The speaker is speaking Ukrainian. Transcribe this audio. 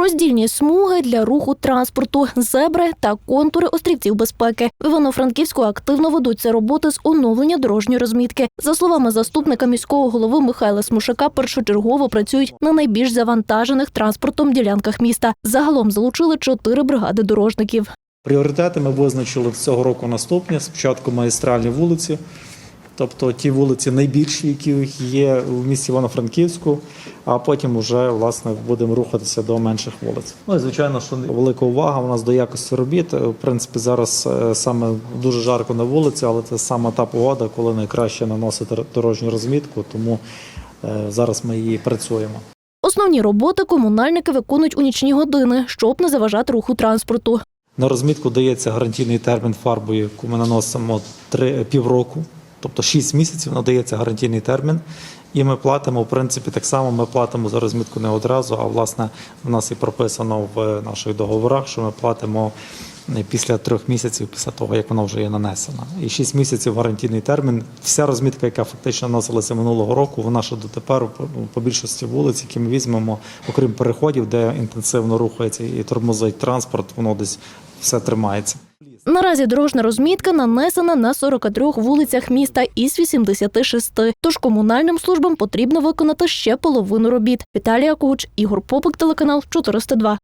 Роздільні смуги для руху транспорту, зебри та контури острівців безпеки. В Івано-Франківську активно ведуться роботи з оновлення дорожньої розмітки. За словами заступника міського голови Михайла Смушака, першочергово працюють на найбільш завантажених транспортом ділянках міста. Загалом залучили чотири бригади дорожників. Пріоритети ми визначили цього року наступні. Спочатку магістральні вулиці, тобто ті вулиці найбільші, які є в місті Івано-Франківську, а потім вже власне будемо рухатися до менших вулиць. Ну і звичайно, що велика увага у нас до якості робіт. В принципі, зараз е, саме дуже жарко на вулиці, але це саме та погода, коли найкраще наносити дорожню розмітку, тому е, зараз ми її працюємо. Основні роботи комунальники виконують у нічні години, щоб не заважати руху транспорту. На розмітку дається гарантійний термін фарбою, яку ми наносимо три півроку, тобто 6 місяців надається гарантійний термін. І ми платимо, в принципі, так само ми платимо за розмітку не одразу, а власне в нас і прописано в наших договорах, що ми платимо після трьох місяців після того, як вона вже є нанесена. І 6 місяців гарантійний термін. Вся розмітка, яка фактично наносилася минулого року, вона ще дотепер по більшості вулиць, які ми візьмемо, окрім переходів, де інтенсивно рухається і тормозить транспорт, воно десь все тримається. Наразі дорожня розмітка нанесена на 43 вулицях міста із 86. Тож комунальним службам потрібно виконати ще половину робіт. Віталія Куч, Ігор Попик, телеканал 402.